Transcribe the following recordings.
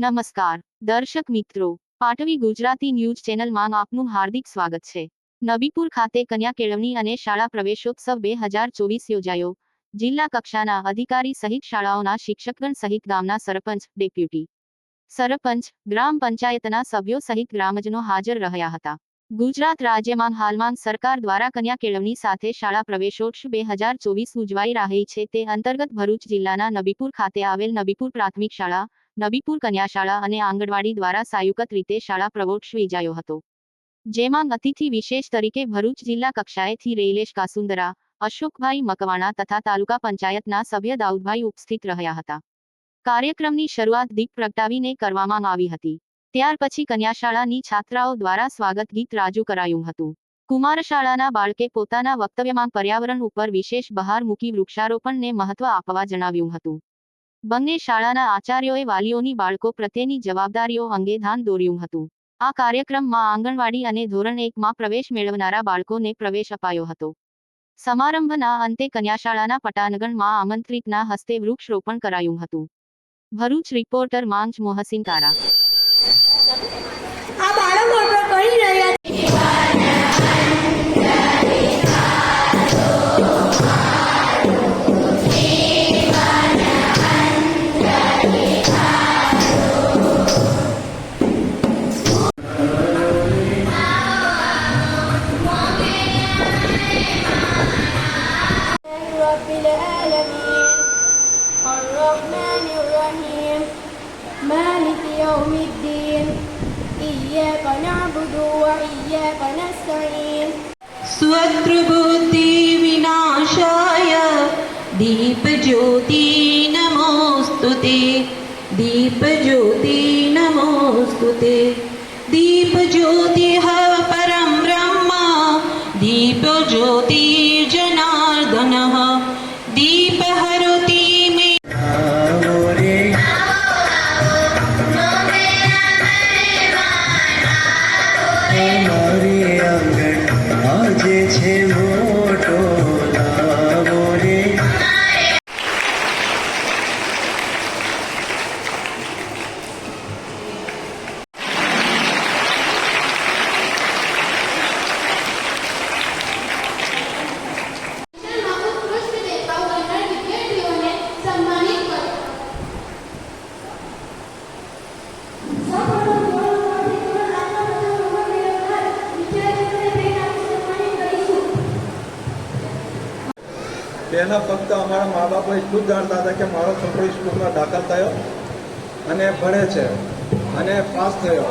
નમસ્કાર, દર્શક મિત્રો. પાટવી ગુજરાતી ન્યૂઝ ચેનલમાં આપનું હાર્દિક સ્વાગત છે. નબીપુર ખાતે કન્યા કેળવણી અને શાળા પ્રવેશોત્સવ બે હજાર ચોવીસ યોજાયો. જિલ્લા કક્ષાના અધિકારી સહિત શાળાઓના શિક્ષકગણ સહિત ગામના સરપંચ, ડેપ્યુટી સરપંચ, ગ્રામ પંચાયતના સભ્યો સહિત ગ્રામજનો હાજર રહ્યા હતા. ગુજરાત રાજ્યમાં હાલમાં સરકાર દ્વારા કન્યા કેળવણી સાથે શાળા પ્રવેશોત્સવ બે હજાર ચોવીસ ઉજવાઈ રહી છે. તે અંતર્ગત ભરૂચ જિલ્લાના નબીપુર ખાતે આવેલ નબીપુર પ્રાથમિક શાળા નબીપુર કન્યાશાળા અને આંગણવાડી દ્વારા સાયુકત રીતે શાળા પ્રવોક્ષ યોજાયો હતો. જેમાં અતિથિ વિશેષ તરીકે ભરૂચ જિલ્લા કક્ષાએથી રેલેશ કાસુંદરા, અશોકભાઈ મકવાણા તથા તાલુકા પંચાયતના સભ્ય દાઉદભાઈ ઉપસ્થિત રહ્યા હતા. કાર્યક્રમની શરૂઆત દીપ પ્રગટાવીને કરવામાં આવી હતી. ત્યાર પછી કન્યાશાળાની છાત્રાઓ દ્વારા સ્વાગત ગીત રાજુ કરાયું હતું. કુમાર શાળાના બાળકે પોતાના વક્તવ્યમાં પર્યાવરણ ઉપર વિશેષ બહાર મૂકી વૃક્ષારોપણને મહત્વ આપવા જણાવ્યું હતું. બંને શાળાના આચાર્યોએ વાલીઓની બાળકો પ્રત્યેની જવાબદારીઓ અંગે ધ્યાન દોર્યું હતું. આ કાર્યક્રમમાં આંગણવાડી અને ધોરણ એકમાં પ્રવેશ મેળવનારા બાળકોને પ્રવેશ અપાયો હતો. સમારંભના અંતે કન્યાશાળાના પટાનગણમાં આમંત્રિતના હસ્તે વૃક્ષરોપણ કરાયું હતું. ભરૂચ રિપોર્ટર માંજ મોહસિન તારા إياك نعبد وإياك نستعين स्वत्रुबुद्धि विनाशाय दीपज्योति नमोऽस्तु ते दीपज्योति नमोऽस्तु ते दीपज्योतिः परं ब्रह्म दीपज्योतिर्जनार्दनः આજે છે પહેલાં ફક્ત અમારા મા બાપો એટલું જ જાણતા હતા કે મારો છોકરો સ્કૂલમાં દાખલ થયો અને ભણે છે અને પાસ થયો.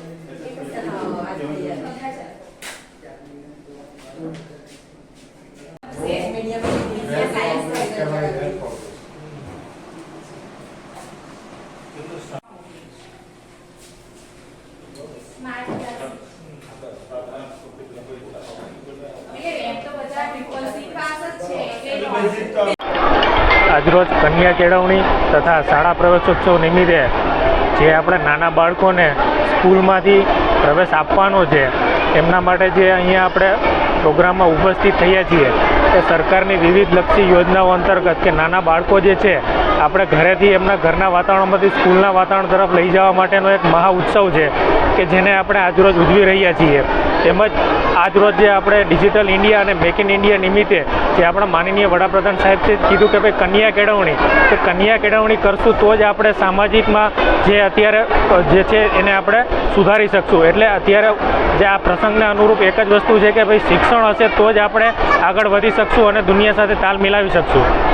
આજરોજ કન્યા કેળવણી તથા શાળા પ્રવેશોત્સવ નિમિત્તે જે આપણે નાના બાળકોને સ્કૂલમાંથી પ્રવેશ આપવાનો છે, એમના માટે જે અહીંયા આપણે પ્રોગ્રામમાં ઉપસ્થિત થયા છીએ એ સરકારની વિવિધ લક્ષી યોજનાઓ અંતર્ગત કે નાના બાળકો જે છે આપણે ઘરેથી એમના ઘરના વાતાવરણમાંથી સ્કૂલના વાતાવરણ તરફ લઈ જવા માટેનો એક મહા ઉત્સવ છે કે જેને આપણે આજરોજ ઉજવી રહ્યા છીએ. તેમજ આજરોજ જે આપણે ડિજિટલ ઇન્ડિયા અને મેક ઇન ઇન્ડિયા નિમિત્તે જે આપણા માનનીય વડાપ્રધાન સાહેબ કીધું કે ભાઈ કન્યા કેળવણી, તો કન્યા કેળવણી કરશું તો જ આપણે સામાજિકમાં જે અત્યારે જે છે એને આપણે સુધારી શકશું. એટલે અત્યારે જે આ પ્રસંગને અનુરૂપ એક જ વસ્તુ છે કે ભાઈ શિક્ષણ હશે તો જ આપણે આગળ વધી શકશું અને દુનિયા સાથે તાલ મિલાવી શકશું.